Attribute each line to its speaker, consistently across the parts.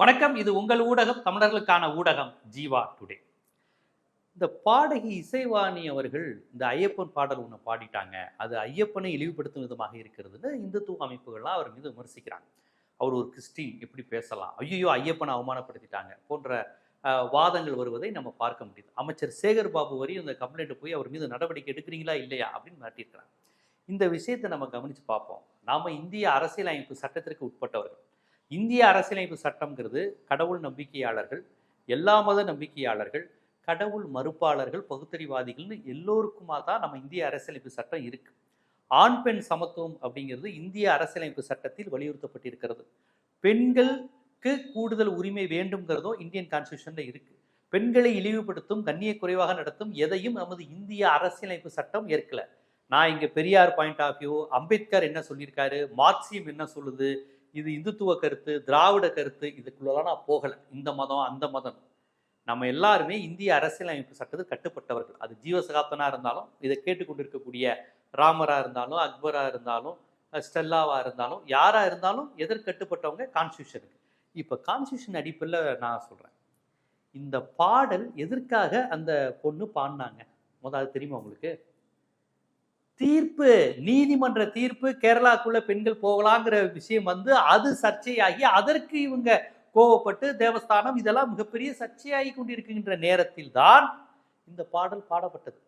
Speaker 1: வணக்கம். இது உங்கள் ஊடகம் தமிழர்களுக்கான ஊடகம் ஜீவா டுடே. இந்த பாடகி இசைவாணி அவர்கள் இந்த ஐயப்பன் பாடல் ஒன்று பாடிட்டாங்க. அது ஐயப்பனை இழிவுபடுத்தும் விதமாக இருக்கிறதுன்னு இந்துத்துவ அமைப்புகள்லாம் அவர் மீது விமர்சிக்கிறாங்க. அவர் ஒரு கிறிஸ்டின் எப்படி பேசலாம்? ஐயோ ஐயப்பனை அவமானப்படுத்திட்டாங்க போன்ற வாதங்கள் வருவதை நம்ம பார்க்க முடியுது. அமைச்சர் சேகர் பாபு வரையும் இந்த கம்ப்ளைண்ட் போய் அவர் மீது நடவடிக்கை எடுக்கிறீங்களா இல்லையா அப்படின்னு மாட்டியிருக்கிறாங்க இந்த விஷயத்தை நம்ம கவனித்து பார்ப்போம். நாம் இந்திய அரசியலமைப்பு சட்டத்திற்கு உட்பட்டவர்கள். இந்திய அரசியலமைப்பு சட்டம்ங்கிறது கடவுள் நம்பிக்கையாளர்கள் எல்லா மத நம்பிக்கையாளர்கள் கடவுள் மறுப்பாளர்கள் பகுத்தறிவாதிகள்னு எல்லோருக்குமா தான் நம்ம இந்திய அரசியலமைப்பு சட்டம் இருக்கு. ஆண் பெண் சமத்துவம் அப்படிங்கிறது இந்திய அரசியலமைப்பு சட்டத்தில் வலியுறுத்தப்பட்டிருக்கிறது. பெண்களுக்கு கூடுதல் உரிமை வேண்டும்ங்கிறதும் இந்தியன் கான்ஸ்டியூஷனில் இருக்கு. பெண்களை இழிவுபடுத்தும் கண்ணிய குறைவாக நடத்தும் எதையும் நமது இந்திய அரசியலமைப்பு சட்டம் ஏற்கல. நான் இங்கே Periyar point of view Ambedkar என்ன சொல்லியிருக்காரு மார்க்சியம் என்ன சொல்லுது இது இந்துத்துவ கருத்து திராவிட கருத்து இதுக்குள்ளலாம் நான் போகலை. இந்த மதம் அந்த மதம். நம்ம எல்லாருமே இந்திய அரசியலமைப்பு சட்டத்துக்கு கட்டுப்பட்டவர்கள். அது ஜீவசகாப்தனாக இருந்தாலும் இதை கேட்டுக்கொண்டிருக்கக்கூடிய ராமராக இருந்தாலும் அக்பராக இருந்தாலும் ஸ்டெல்லாவாக இருந்தாலும் யாராக இருந்தாலும் எதற்கட்டுப்பட்டவங்க கான்ஸ்டியூஷனுக்கு இப்போ கான்ஸ்டியூஷன் அடிப்படையில் நான் சொல்கிறேன் இந்த பாடல் எதற்காக அந்த பொண்ணு பாடினாங்க? முதல் அது தெரியுமா உங்களுக்கு? தீர்ப்பு நீதிமன்ற தீர்ப்பு கேரளாக்குள்ள பெண்கள் போகலாங்கிற விஷயம் வந்து அது சர்ச்சையாகி அதற்கு இவங்க கோவப்பட்டு தேவஸ்தானம் இதெல்லாம் மிகப்பெரிய சர்ச்சையாகி கொண்டிருக்கின்ற நேரத்தில் தான் இந்த பாடல் பாடப்பட்டது.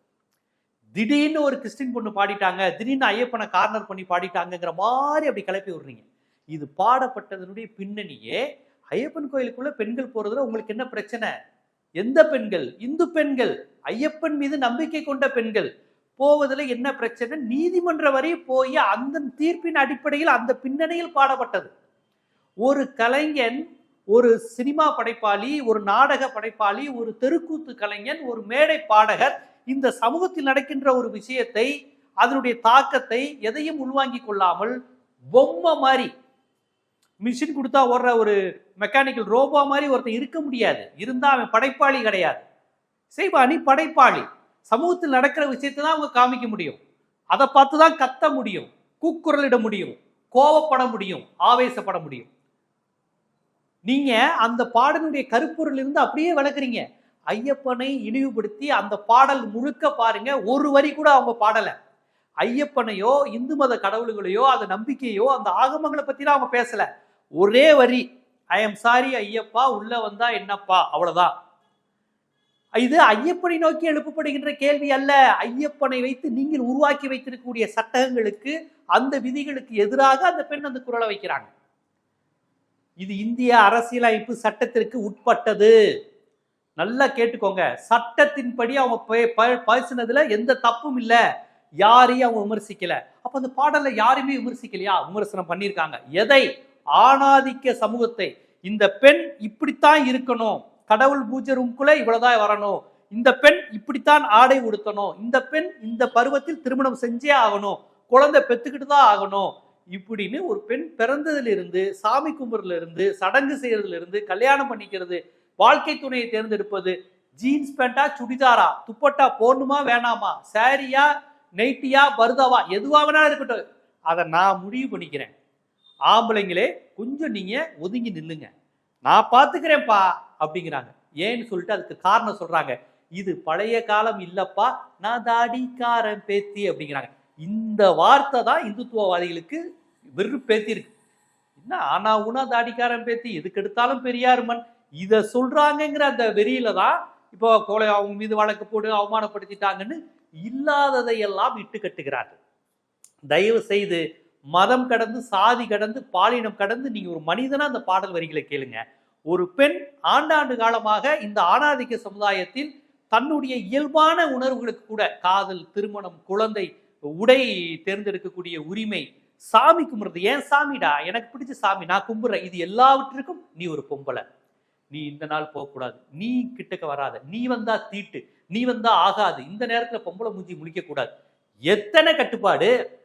Speaker 1: திடீர்னு ஒரு கிறிஸ்டின் பொண்ணு பாடிட்டாங்க திடீர்னு ஐயப்பனை கார்னர் பண்ணி பாடிட்டாங்கங்கிற மாதிரி அப்படி கிளப்பி விடுறீங்க. இது பாடப்பட்டதனுடைய பின்னணியே ஐயப்பன் கோயிலுக்குள்ள பெண்கள் போறதுல உங்களுக்கு என்ன பிரச்சனை? எந்த பெண்கள்? இந்து பெண்கள். ஐயப்பன் மீது நம்பிக்கை கொண்ட பெண்கள். போவதில் என்ன பிரச்சனை? நீதிமன்ற வரை போய் அந்த தீர்ப்பின் அடிப்படையில் அந்த பின்னணியில் பாடப்பட்டது. ஒரு கலைஞன் ஒரு சினிமா படைப்பாளி ஒரு நாடக படைப்பாளி ஒரு தெருக்கூத்து கலைஞன் ஒரு மேடை பாடகர் இந்த சமூகத்தில் நடக்கின்ற ஒரு விஷயத்தை அதனுடைய தாக்கத்தை எதையும் உள்வாங்கிக் கொள்ளாமல் பொம்மை மாதிரி மிஷின் கொடுத்தா ஓடுற ஒரு மெக்கானிக்கல் ரோபோ மாதிரி ஒருத்தன் இருக்க முடியாது. இருந்தால் அவன் படைப்பாளி கிடையாது. செய்வானி படைப்பாளி. சமூகத்தில் நடக்கிற விஷயத்தை தான் அவங்க காமிக்க முடியும். அதை பார்த்து தான் கத்த முடியும். கூக்குரலிட முடியும். கோவப்பட முடியும். ஆவேசப்பட முடியும். நீங்க அந்த பாடலுடைய கருப்பொருள் இருந்து அப்படியே விளக்குறீங்க. ஐயப்பனை இழிவுபடுத்தி அந்த பாடல் முழுக்க பாருங்க. ஒரு வரி கூட அவங்க பாடல. ஐயப்பனையோ இந்து மத கடவுள்களையோ அந்த நம்பிக்கையோ அந்த ஆகமங்களை பற்றிலாம் அவங்க பேசல. ஒரே வரி ஐ எம் சாரி ஐயப்பா உள்ள வந்தா என்னப்பா? அவ்வளவுதான். இது ஐயப்பனை நோக்கி எழுப்பப்படுகின்ற கேள்வி அல்ல. ஐயப்பனை வைத்து நீங்கள் உருவாக்கி வைத்திருக்கக்கூடிய சட்டங்களுக்கு அந்த விதிகளுக்கு எதிராக அந்த பெண் அந்த குரலை வைக்கிறாங்க. இது இந்திய அரசியலமைப்பு சட்டத்திற்கு உட்பட்டது. நல்லா கேட்டுக்கோங்க. சட்டத்தின்படி அவங்க ப- பேசினதுல எந்த தப்பும் இல்லை. யாரையும் அவங்க விமர்சிக்கல. அப்ப அந்த பாடல்ல யாருமே விமர்சிக்கலையா? விமர்சனம் பண்ணியிருக்காங்க. எதை? ஆணாதிக்க சமூகத்தை. இந்த பெண் இப்படித்தான் இருக்கணும். கடவுள் பூஜை ரூம்குள்ள இவ்வளவுதான் வரணும். இந்த பெண் இப்படித்தான் ஆடை உடுத்தணும். இந்த பெண் இந்த பருவத்தில் திருமணம் செஞ்சே ஆகணும். குழந்தை பெத்துக்கிட்டு தான் ஆகணும். இப்படின்னு ஒரு பெண் பிறந்ததுல இருந்து சாமி கும்பிடுறதுல இருந்து சடங்கு செய்யறதுல இருந்து கல்யாணம் பண்ணிக்கிறது வாழ்க்கை துணையை தேர்ந்தெடுப்பது ஜீன்ஸ் பேண்டா சுடிதாரா துப்பட்டா போடணுமா வேணாமா சாரியா நைட்டியா பருதாவா எதுவாக வேணாலும் இருக்கட்டும். அதை நான் முடிவு பண்ணிக்கிறேன். ஆம்பளைங்களே கொஞ்சம் நீங்க ஒதுங்கி நில்லுங்க. நான் பாத்துக்கிறேன்ப்பா. அப்படிங்கிறாங்க. ஏன்னு சொல்லிட்டு அதுக்கு காரணம் சொல்றாங்க. இது பழைய காலம் இல்லப்பா நான் தாடிக்காரன் பேத்தி அப்படிங்கிறாங்க. இந்த வார்த்தை தான் இந்துத்துவவாதிகளுக்கு வெறுப்பேத்தி இருக்கு. என்ன ஆனா உனா தாடிக்காரன் பேத்தி எதுக்கு எடுத்தாலும் பெரியார் மண். இதை சொல்றாங்கங்கிற அந்த வெறியில தான் இப்போ கோலை அவங்க மீது வழக்கு போட்டு அவமானப்படுத்திட்டாங்கன்னு இல்லாததையெல்லாம் இட்டு கட்டுகிறார்கள். தயவு செய்து மதம் கடந்து சாதி கடந்து பாலினம் கடந்து நீங்க ஒரு மனிதனா அந்த பாடல் வரிகளை கேளுங்க. ஒரு பெண் ஆண்டாண்டு காலமாக இந்த ஆணாதிக்க சமுதாயத்தில் தன்னுடைய இயல்பான உணர்வுகளுக்கு கூட காதல் திருமணம் குழந்தை உடை தேர்ந்தெடுக்கக்கூடிய உரிமை சாமி கும்பிடுறது. ஏன் சாமிடா? எனக்கு பிடிச்ச சாமி நான் கும்பிட்றேன். இது எல்லாவற்றிற்கும் நீ ஒரு பொம்பளை. நீ இந்த நாள் போகக்கூடாது. நீ கிட்டக்க வராத. நீ வந்தா தீட்டு. நீ வந்தா ஆகாது. இந்த நேரத்தில் பொம்பளை மூஞ்சி முடிக்கக்கூடாது எத்தனை கட்டுப்பாடு?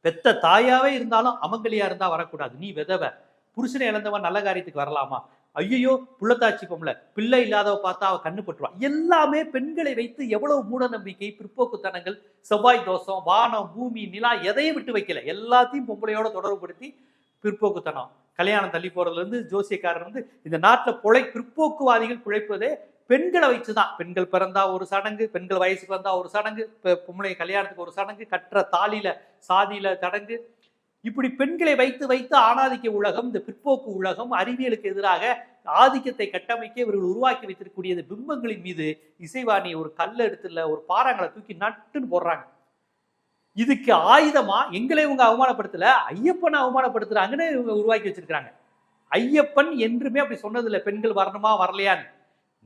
Speaker 1: பெத்த தாயாவே இருந்தாலும் அமங்கலியா இருந்தா வரக்கூடாது. நீ விதவ. புருஷனை இழந்தவன் நல்ல காரியத்துக்கு வரலாமா? ஐயோ புள்ளத்தாச்சி பொம்பளை. பிள்ளை இல்லாதவ பார்த்தா அவ கண்ணு பட்டுருவா எல்லாமே பெண்களை வைத்து எவ்வளவு மூட நம்பிக்கை பிற்போக்குத்தனங்கள் செவ்வாய் தோஷம் வானம் பூமி நிலா எதையும் விட்டு வைக்கல. எல்லாத்தையும் பொம்பளையோட தொடர்புபடுத்தி பிற்போக்குத்தனம். கல்யாணம் தள்ளி போறதுல இருந்து ஜோசியக்காரர் வந்து இந்த நாட்டில் பொழை பிற்போக்குவாதிகள் பிழைப்பதே பெண்களை வச்சு தான் பெண்கள் பிறந்தா ஒரு சடங்கு பெண்கள் வயசுக்கு வந்தா ஒரு சடங்கு பொம்பளை கல்யாணத்துக்கு ஒரு சடங்கு கற்ற தாலியில சாதியில சடங்கு இப்படி பெண்களை வைத்து வைத்து ஆணாதிக்க உலகம் இந்த பிற்போக்கு உலகம் அறிவியலுக்கு எதிராக ஆதிக்கத்தை கட்டமைக்க இவர்கள் உருவாக்கி வைத்திருக்கக்கூடிய இந்த பிம்பங்களின் மீது இசைவாணி ஒரு கல் எடுத்துல ஒரு பாறாங்களை தூக்கி நட்டுன்னு போடுறாங்க. இதுக்கு ஆயுதமா? எங்களை இவங்க அவமானப்படுத்தல? ஐயப்பனை அவமானப்படுத்துறாங்கன்னு இவங்க உருவாக்கி வச்சிருக்கிறாங்க. ஐயப்பன் என்றுமே அப்படி சொன்னதில்லை பெண்கள் வரணுமா வரலையான்னு.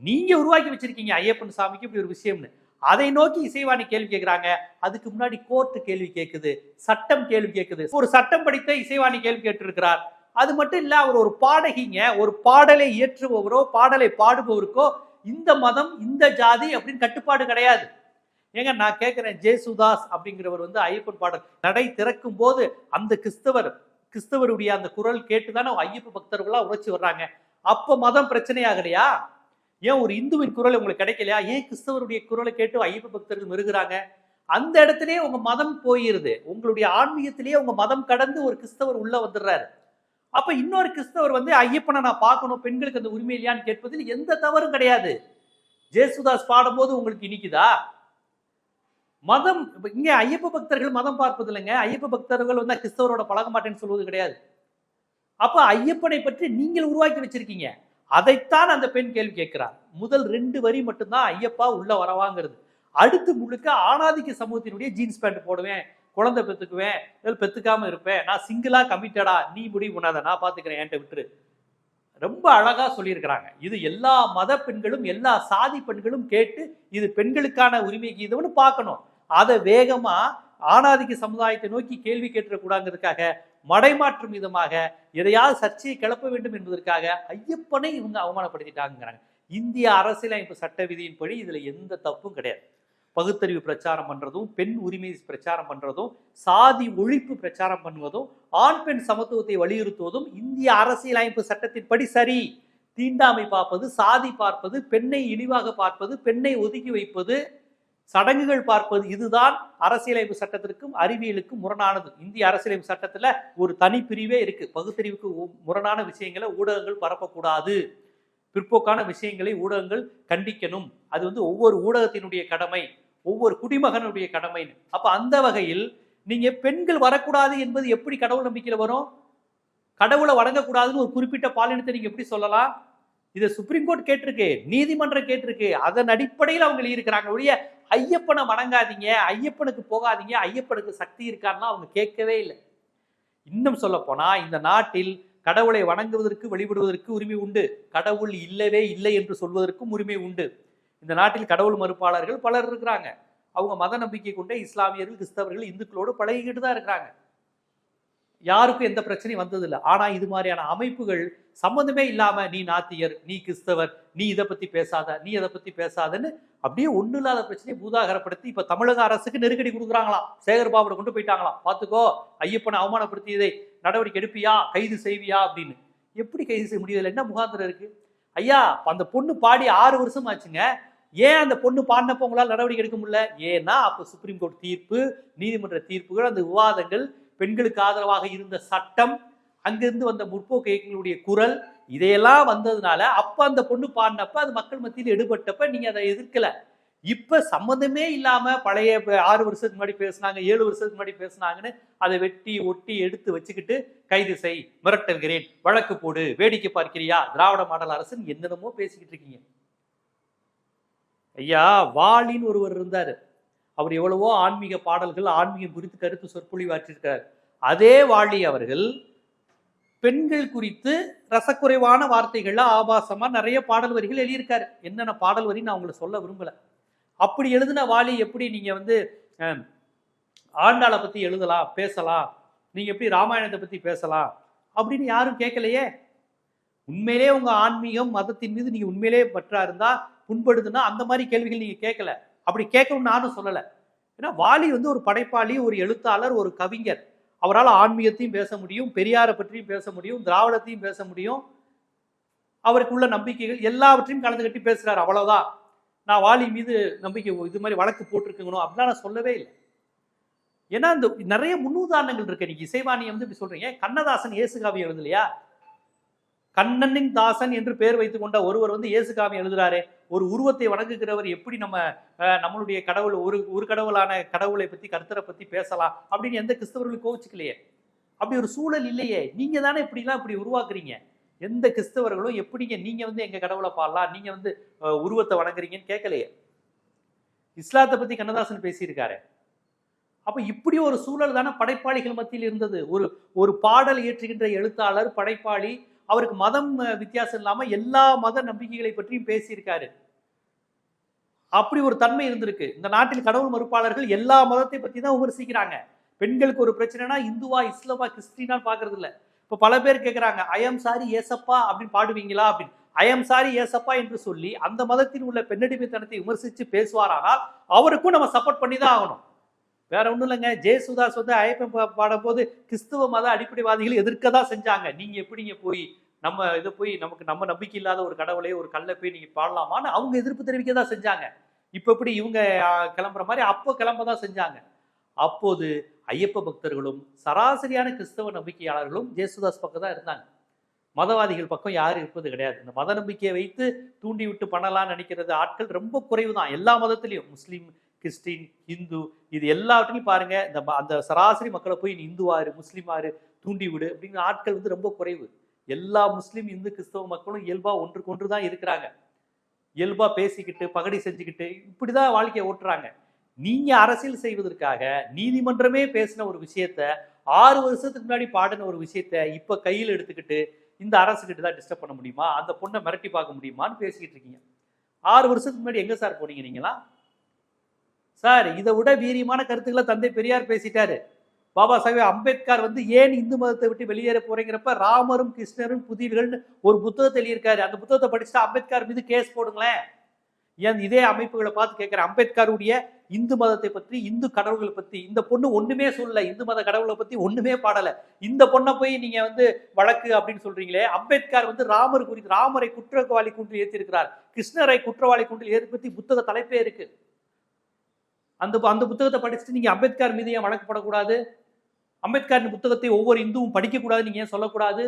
Speaker 1: நீங்க உருவாக்கி வச்சிருக்கீங்க ஐயப்பன் சாமிக்கு இப்படி ஒரு விஷயம்னு. அதை நோக்கி இசைவாணி கேள்வி கேட்கிறாங்க அதுக்கு முன்னாடி கோர்ட்டு கேள்வி கேட்குது சட்டம் கேள்வி கேட்குது ஒரு சட்டம் படித்த இசைவாணி கேள்வி கேட்டிருக்கிறார். அது மட்டும் இல்ல அவர் ஒரு பாடகிங்க. ஒரு பாடலை இயற்றுபவரோ பாடலை பாடுபவருக்கோ இந்த மதம் இந்த ஜாதி அப்படின்னு கட்டுப்பாடு கிடையாது. ஏங்க நான் கேட்கிறேன் ஜேசுதாஸ் அப்படிங்கிறவர் வந்து ஐயப்பன் பாடல். நடை திறக்கும் போது அந்த கிறிஸ்தவர் கிறிஸ்தவருடைய அந்த குரல் கேட்டுதானே ஐயப்ப பக்தர்களா உழைச்சி வர்றாங்க. அப்ப மதம் பிரச்சனையாகலையா? ஏன் ஒரு இந்துவின் குரல் உங்களுக்கு கிடைக்கலையா? ஏன் கிறிஸ்தவருடைய குரலை கேட்டு ஐயப்ப பக்தர்கள் மிருகிறாங்க அந்த இடத்துலயே உங்க மதம் போயிருது. உங்களுடைய ஆன்மீகத்திலேயே உங்க மதம் கடந்து ஒரு கிறிஸ்தவர் உள்ள வந்துடுறாரு. அப்ப இன்னொரு கிறிஸ்தவர் வந்து ஐயப்பனை நான் பார்க்கணும். பெண்களுக்கு அந்த உரிமை இல்லையான்னு கேட்பதில் எந்த தவறும் கிடையாது. ஜேசுதாஸ் பாடும்போது உங்களுக்கு இனிக்குதா? மதம் இங்க ஐயப்ப பக்தர்கள் மதம் பார்ப்பது இல்லைங்க ஐயப்ப பக்தர்கள் வந்து கிறிஸ்தவரோட பழக மாட்டேன்னு சொல்வது கிடையாது. அப்ப ஐயப்பனை பற்றி நீங்கள் உருவாக்கி வச்சிருக்கீங்க. அதைத்தான் அந்த பெண் கேள்வி கேட்கிறார் முதல் ரெண்டு வரி மட்டும்தான் ஐயப்பா உள்ள வரவாங்கிறது. அடுத்து முழுக்க ஆணாதிக்க சமூகத்தினுடைய ஜீன்ஸ் பேண்ட் போடுவேன் குழந்தை பெத்துக்குவேன் இல்லை பெத்துக்காம இருப்பேன். நான் சிங்கிளா கமிட்டடா நீ முடிவு பண்ணாத நான் பாத்துக்கிறேன் என்கிட்ட விட்டுரு. ரொம்ப அழகா சொல்லியிருக்கிறாங்க. இது எல்லா மத பெண்களும் எல்லா சாதி பெண்களும் கேட்டு இது பெண்களுக்கான உரிமை கீதம்னு பார்க்கணும். அதை வேகமா ஆணாதிக்க சமுதாயத்தை நோக்கி கேள்வி கேட்டுறக்கூடாங்கிறதுக்காக மடைமாற்றும் விதமாக எதையாவது சர்ச்சையை கிளப்ப வேண்டும் என்பதற்காக ஐயப்பனை இவங்க அவமானப்படுத்திட்டாங்கிறாங்க இந்திய அரசியலமைப்பு சட்ட விதியின்படி இதுல எந்த தப்பும் கிடையாது. பகுத்தறிவு பிரச்சாரம் பண்றதும் பெண் உரிமை பிரச்சாரம் பண்றதும் சாதி ஒழிப்பு பிரச்சாரம் பண்ணுவதும் ஆண் பெண் சமத்துவத்தை வலியுறுத்துவதும் இந்திய அரசியலமைப்பு சட்டத்தின்படி சரி. தீண்டாமை பார்ப்பது சாதி பார்ப்பது பெண்ணை இழிவாக பார்ப்பது பெண்ணை ஒதுக்கி வைப்பது சடங்குகள் பார்ப்பது இதுதான் அரசியலமைப்பு சட்டத்திற்கும் அறிவியலுக்கும் முரணானது. இந்திய அரசியலமைப்பு சட்டத்தில் ஒரு தனி பிரிவே இருக்கு. பகுத்தறிவுக்கு முரணான விஷயங்களை ஊடகங்கள் பரப்பக்கூடாது. பிற்போக்கான விஷயங்களை ஊடகங்கள் கண்டிக்கணும். அது வந்து ஒவ்வொரு ஊடகத்தினுடைய கடமை ஒவ்வொரு குடிமகனுடைய கடமைன்னு. அப்ப அந்த வகையில் நீங்க பெண்கள் வரக்கூடாது என்பது எப்படி கடவுள் நம்பிக்கையில் வரும்? கடவுளை வணங்கக்கூடாதுன்னு ஒரு குறிப்பிட்ட பாலினத்தை நீங்க எப்படி சொல்லலாம்? இதை சுப்ரீம் கோர்ட் கேட்டிருக்கு நீதிமன்றம் கேட்டிருக்கு. அதன் அடிப்படையில் அவங்க இருக்கிறாங்க ஒழிய ஐயப்பனை வணங்காதீங்க ஐயப்பனுக்கு போகாதீங்க ஐயப்பனுக்கு சக்தி இருக்கான்னா அவங்க கேட்கவே இல்லை. இன்னும் சொல்ல போனா இந்த நாட்டில் கடவுளை வணங்குவதற்கு வழிபடுவதற்கு உரிமை உண்டு. கடவுள் இல்லவே இல்லை என்று சொல்வதற்கும் உரிமை உண்டு. இந்த நாட்டில் கடவுள் மறுப்பாளர்கள் பலர் இருக்கிறாங்க. அவங்க மத நம்பிக்கை கொண்ட இஸ்லாமியர்கள் கிறிஸ்தவர்கள் இந்துக்களோடு பழகிக்கிட்டு தான் இருக்கிறாங்க. யாருக்கும் எந்த பிரச்சனையும் வந்ததில்லை. ஆனால் இது மாதிரியான அமைப்புகள் சம்மந்தமே இல்லாமல் நீ நாத்தியர் நீ கிறிஸ்தவர் நீ இதை பற்றி பேசாத நீ அதை பற்றி பேசாதன்னு அப்படியே ஒன்றும் இல்லாத பிரச்சனையை பூதாகரப்படுத்தி இப்போ தமிழக அரசுக்கு நெருக்கடி கொடுக்குறாங்களாம். சேகர்பாபுட கொண்டு போயிட்டாங்களாம். பார்த்துக்கோ ஐயப்பனை அவமானப்படுத்தியதை நடவடிக்கை எடுப்பியா கைது செய்வியா அப்படின்னு. எப்படி கைது செய்ய முடியல என்ன முகாந்திரம் இருக்கு? ஐயா அந்த பொண்ணு பாடி ஆறு வருஷம் ஆச்சுங்க. ஏன் அந்த பொண்ணு பாடினப்போ உங்களால் நடவடிக்கை எடுக்க முடியல? ஏன்னா அப்போ சுப்ரீம் கோர்ட் தீர்ப்பு நீதிமன்ற தீர்ப்புகள் அந்த விவாதங்கள் பெண்களுக்கு ஆதரவாக இருந்த சட்டம் அங்கிருந்து வந்த முற்போக்கு இயக்கங்களுடைய குரல் இதையெல்லாம் வந்ததுனால அப்ப அந்த பொண்ணு பாடினப்ப அது மக்கள் மத்தியில் எடுபட்டப்ப நீங்க அதை எதிர்க்கல. இப்ப சம்மந்தமே இல்லாம பழைய ஆறு வருஷத்துக்கு முன்னாடி பேசுனாங்க ஏழு வருஷத்துக்கு முன்னாடி பேசுனாங்கன்னு அதை வெட்டி ஒட்டி எடுத்து வச்சுக்கிட்டு கைது செய் மிரட்டல்கிறேன் வழக்கு போடு வேடிக்கை பார்க்கிறியா திராவிட மாடல் அரசுன்னு என்னென்னமோ பேசிக்கிட்டு இருக்கீங்க. ஐயா வாலின்னு ஒருவர் இருந்தாரு. அவர் எவ்வளவோ ஆன்மீக பாடல்கள் ஆன்மீகம் குறித்து கருத்து சொற்பொழிவாற்றிருக்கார் அதே வாழி அவர்கள் பெண்கள் குறித்து ரசக்குறைவான வார்த்தைகள்ல ஆபாசமா நிறைய பாடல் வரிகள் எழுதியிருக்காரு. என்னென்ன பாடல் வரி நான் உங்களை சொல்ல விரும்பல. அப்படி எழுதின வாலி எப்படி நீங்க வந்து ஆண்டாளை பத்தி எழுதலாம் பேசலாம் நீங்க எப்படி ராமாயணத்தை பத்தி பேசலாம் அப்படின்னு யாரும் கேட்கலையே? உண்மையிலே உங்க ஆன்மீகம் மதத்தின் மீது நீங்க உண்மையிலே பற்றா இருந்தா புண்படுதுன்னா அந்த மாதிரி கேள்விகள் நீங்க கேட்கல. அப்படி கேட்கணும்னு நானும் சொல்லலை. ஏன்னா வாலி வந்து ஒரு படைப்பாளி ஒரு எழுத்தாளர் ஒரு கவிஞர். அவரால் ஆன்மீகத்தையும் பேச முடியும் பெரியாரை பற்றியும் பேச முடியும் திராவிடத்தையும் பேச முடியும். அவருக்குள்ள நம்பிக்கைகள் எல்லாவற்றையும் கலந்து கட்டி பேசுகிறார் அவ்வளோதான் நான் வாலி மீது நம்பிக்கை இது மாதிரி வழக்கு போட்டிருக்கணும் அப்படிலாம் நான் சொல்லவே இல்லை. ஏன்னா இந்த நிறைய முன்னுதாரணங்கள் இருக்கு. நீங்க இசைவாணி வந்து இப்படி சொல்றீங்க. கண்ணதாசன் இயேசுகாவியம் எழுதலையா? கண்ணனின் தாசன் என்று பெயர் வைத்துக் கொண்ட ஒருவர் வந்து இயேசுகாமி எழுதுறாரு. ஒரு உருவத்தை வணங்குகிறவர் எப்படி நம்ம நம்மளுடைய கடவுள் ஒரு ஒரு கடவுளான கடவுளை பத்தி கருத்தரை பத்தி பேசலாம் அப்படின்னு எந்த கிறிஸ்தவர்களும் கோவிச்சுக்கலையே. அப்படி ஒரு சூழல் இல்லையே. நீங்க தானே இப்படிலாம் இப்படி உருவாக்குறீங்க. எந்த கிறிஸ்தவர்களும் எப்படிங்க நீங்க வந்து எங்க கடவுளை பாடலாம்? நீங்க வந்து உருவத்தை வணங்குறீங்கன்னு கேட்கலையே. இஸ்லாத்தை பத்தி கண்ணதாசன் பேசியிருக்காரு. அப்ப இப்படி ஒரு சூழல் தானே படைப்பாளிகள் மத்தியில் இருந்தது. ஒரு ஒரு பாடல் இயற்றுகின்ற எழுத்தாளர் படைப்பாளி அவருக்கு மதம் வித்தியாசம் இல்லாமல் எல்லா மத நம்பிக்கைகளை பற்றியும் பேசியிருக்காரு. அப்படி ஒரு தன்மை இருந்திருக்கு. இந்த நாட்டில் கடவுள் மறுப்பாளர்கள் எல்லா மதத்தை பற்றி தான் விமர்சிக்கிறாங்க. பெண்களுக்கு ஒரு பிரச்சனைனா இந்துவா இஸ்லாமா கிறிஸ்டினான்னு பார்க்கறது இல்லை இப்போ பல பேர் கேட்குறாங்க ஐஎம் சாரி ஏசப்பா அப்படின்னு பாடுவீங்களா அப்படின்னு. ஐஎம் சாரி ஏசப்பா என்று சொல்லி அந்த மதத்தில் உள்ள பெண்ணடிமைத்தனத்தை விமர்சித்து பேசுவாரானால் அவருக்கும் நம்ம சப்போர்ட் பண்ணி தான் ஆகணும். வேற ஒன்றும் இல்லைங்க. ஜெயசுதாஸ் வந்து ஐயப்பன் பா- பாடும்போது கிறிஸ்துவ மத அடிப்படைவாதிகள் எதிர்க்க தான் செஞ்சாங்க நீங்கள் எப்படிங்க போய் நம்ம இதை போய் நமக்கு நம்ம நம்பிக்கை இல்லாத ஒரு கடவுளை ஒரு கல்லை போய் நீங்க பாடலாமான்னு அவங்க எதிர்ப்பு தெரிவிக்க தான் செஞ்சாங்க. இப்ப எப்படி இவங்க கிளம்புற மாதிரி அப்போ கிளம்ப தான் செஞ்சாங்க. அப்போது ஐயப்ப பக்தர்களும் சராசரியான கிறிஸ்தவ நம்பிக்கையாளர்களும் ஜேசுதாஸ் பக்கம் தான் இருந்தாங்க. மதவாதிகள் பக்கம் யாரும் இருப்பது கிடையாது. இந்த மத நம்பிக்கையை வைத்து தூண்டி விட்டு பண்ணலாம்னு நினைக்கிறது ஆட்கள் ரொம்ப குறைவு தான். எல்லா மதத்திலையும். முஸ்லீம் கிறிஸ்டின் இந்து இது எல்லாவற்றிலையும் பாருங்க. இந்த ம- அந்த சராசரி மக்களை போய் நீ இந்துவாரு முஸ்லீமாரு தூண்டி விடு அப்படிங்கிற ஆட்கள் வந்து ரொம்ப குறைவு. எல்லா முஸ்லீம் இந்து கிறிஸ்தவ மக்களும் இயல்பா ஒன்றுக்கு ஒன்று தான் இருக்கிறாங்க. இயல்பா பேசிக்கிட்டு பகடி செஞ்சுக்கிட்டு இப்படிதான் வாழ்க்கையை ஓட்டுறாங்க. நீங்க அரசியல் செய்வதற்காக நீதிமன்றமே பேசின ஒரு விஷயத்த ஆறு வருஷத்துக்கு முன்னாடி பாடின ஒரு விஷயத்த இப்ப கையில் எடுத்துக்கிட்டு இந்த அரசுக்கிட்ட தான் டிஸ்டர்ப் பண்ண முடியுமா? அந்த பொண்ணை மிரட்டி பார்க்க முடியுமான்னு பேசிக்கிட்டு இருக்கீங்க. ஆறு வருஷத்துக்கு முன்னாடி எங்க சார் போனீங்க நீங்களா சார் இதை விட வீரியமான கருத்துக்களை தந்தை பெரியார் பேசிட்டாரு. பாபா சாஹேப் அம்பேத்கர் வந்து ஏன் இந்து மதத்தை விட்டு வெளியேற போறீங்கிறப்ப ராமரும் கிருஷ்ணரும் புதிர்கள்னு ஒரு புத்தகத்தை எழுதியிருக்காரு. அந்த புத்தகத்தை படிச்சுட்டு அம்பேத்கர் மீது கேஸ் போடுங்களேன். ஏன் இதே அமைப்புகளை பார்த்து கேட்கிறேன் அம்பேத்கருடைய இந்து மதத்தை பற்றி இந்து கடவுள்களை பற்றி இந்த பொண்ணு ஒன்றுமே சொல்லல. இந்து மத கடவுளை பற்றி ஒன்றுமே பாடலை. இந்த பொண்ணை போய் நீங்கள் வந்து வழக்கு அப்படின்னு சொல்கிறீங்களே அம்பேத்கர் வந்து ராமர் குறித்து ராமரை குற்றவாளி குன்றில் ஏற்றிருக்கிறார் கிருஷ்ணரை குற்றவாளி குன்றில் ஏற்படுத்தி புத்தக தலைப்பே இருக்குது அந்த அந்த புத்தகத்தை படிச்சுட்டு நீங்க அம்பேத்கர் மீது ஏன் வழக்கு போடக்கூடாது? அம்பேத்கரின் புத்தகத்தை ஒவ்வொரு இந்துவும் படிக்கக்கூடாது நீங்க ஏன் சொல்லக்கூடாது?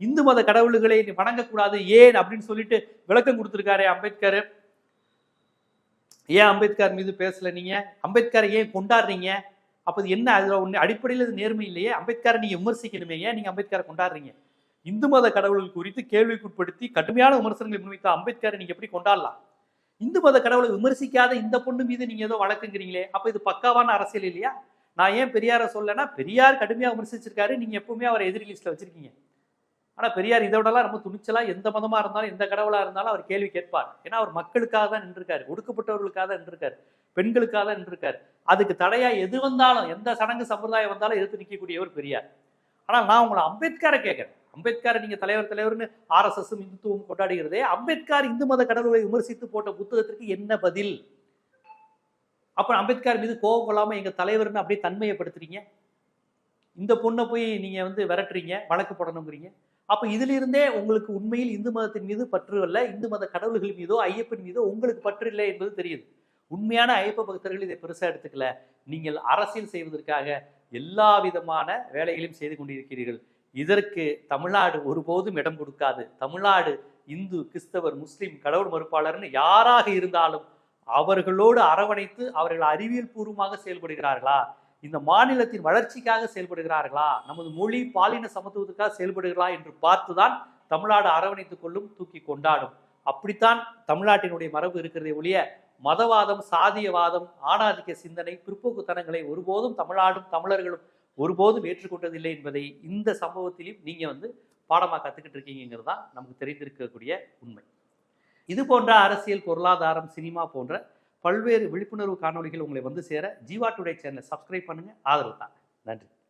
Speaker 1: இந்து மத கடவுள்களை நீ வணங்கக்கூடாது ஏன் அப்படின்னு சொல்லிட்டு விளக்கம் கொடுத்துருக்காரு அம்பேத்கர். ஏன் அம்பேத்கர் மீது பேசல நீங்க? அம்பேத்கரை ஏன் கொண்டாடுறீங்க? அப்போ என்ன? அதில் ஒண்ணு அடிப்படையில் இது நேர்மை இல்லையே. அம்பேத்கரை நீங்கள் விமர்சிக்கணுமே. ஏன் நீங்க அம்பேத்கரை கொண்டாடுறீங்க? இந்து மத கடவுள்கள் குறித்து கேள்விக்குட்படுத்தி கடுமையான விமர்சனங்களை முன்வைத்த அம்பேத்கரை நீங்க எப்படி கொண்டாடலாம்? இந்து மத கடவுளை விமர்சிக்காத இந்த பொண்ணு மீது நீங்க ஏதோ வழக்குங்கிறீங்களே அப்ப இது பக்காவான அரசியல் இல்லையா? நான் ஏன் பெரியார சொல்லனா பெரியார் கடுமையா விமர்சிச்சிருக்காரு நீங்க எப்பவுமே அவரை எதிரி லிஸ்ட்ல வச்சிருக்கீங்க. ஆனா பெரியார் இதை விடலாம் ரொம்ப துணிச்சலா எந்த மதமா இருந்தாலும் எந்த கடவுளா இருந்தாலும் அவர் கேள்வி கேட்பார். ஏன்னா அவர் மக்களுக்காக தான் நின்றுருக்காரு ஒடுக்கப்பட்டவர்களுக்காக தான் நின்றுருக்காரு பெண்களுக்காக தான் நின்றுருக்காரு. அதுக்கு தடையா எது வந்தாலும் எந்த சடங்கு சம்பிரதாயம் வந்தாலும் எதிர்த்து நிற்கக்கூடியவர் பெரியார். ஆனால் நான் உங்களை அம்பேத்கரை கேட்குறேன். அம்பேத்கரை நீங்க தலைவர் தலைவர்னு ஆர்எஸ்எஸும் இந்துத்துவம் கொண்டாடுகிறதே அம்பேத்கர் இந்து மத கடவுளை விமர்சித்து போட்ட புத்தகத்திற்கு என்ன பதில்? அப்ப அம்பேத்கர் மீது கோபம் கொள்ளாம எங்க தலைவர்னு அப்படியே தன்மையப்படுத்துறீங்க. இந்த பொண்ணை போய் நீங்க வந்து விரட்டுறீங்க வழக்கு போடணுங்கிறீங்க. அப்ப இதுல இருந்தே உங்களுக்கு உண்மையில் இந்து மதத்தின் மீது பற்று அல்ல இந்து மத கடவுள்கள் மீதோ ஐயப்பன் மீதோ உங்களுக்கு பற்று இல்லை என்பது தெரியுது. உண்மையான ஐயப்ப பக்தர்கள் இதை பெருசா எடுத்துக்கல. நீங்கள் அரசியல் செய்வதற்காக எல்லா விதமான வேலைகளையும் செய்து கொண்டிருக்கிறீர்கள். இதற்கு தமிழ்நாடு ஒருபோதும் இடம் கொடுக்காது. தமிழ்நாடு இந்து கிறிஸ்தவர் முஸ்லீம் கடவுள் மறுப்பாளர்னு யாராக இருந்தாலும் அவர்களோடு அரவணைத்து அவர்கள் அறிவியல் பூர்வமாக செயல்படுகிறார்களா? இந்த மாநிலத்தின் வளர்ச்சிக்காக செயல்படுகிறார்களா? நமது மொழி பாலின சமத்துவத்துக்காக செயல்படுகிறார்களா என்று பார்த்துதான் தமிழ்நாடு அரவணைத்துக் கொள்ளும் தூக்கி கொண்டாடும். அப்படித்தான் தமிழ்நாட்டினுடைய மரபு இருக்கிறதே ஒழிய மதவாதம் சாதியவாதம் ஆணாதிக்க சிந்தனை பிற்போக்குத்தனங்களை ஒருபோதும் தமிழ்நாடும் தமிழர்களும் ஒருபோதும் ஏற்றுக்கொண்டதில்லை என்பதை இந்த சம்பவத்திலையும் நீங்கள் வந்து பாடமாக கற்றுக்கிட்டு இருக்கீங்கிறது தான் நமக்கு தெரிந்திருக்கக்கூடிய உண்மை. இது போன்ற அரசியல் பொருளாதாரம் சினிமா போன்ற பல்வேறு விழிப்புணர்வு காணொளிகள் உங்களை வந்து சேர ஜீவா டுடே சேனலை சப்ஸ்கிரைப் பண்ணுங்க. ஆதரவு தாங்க. நன்றி.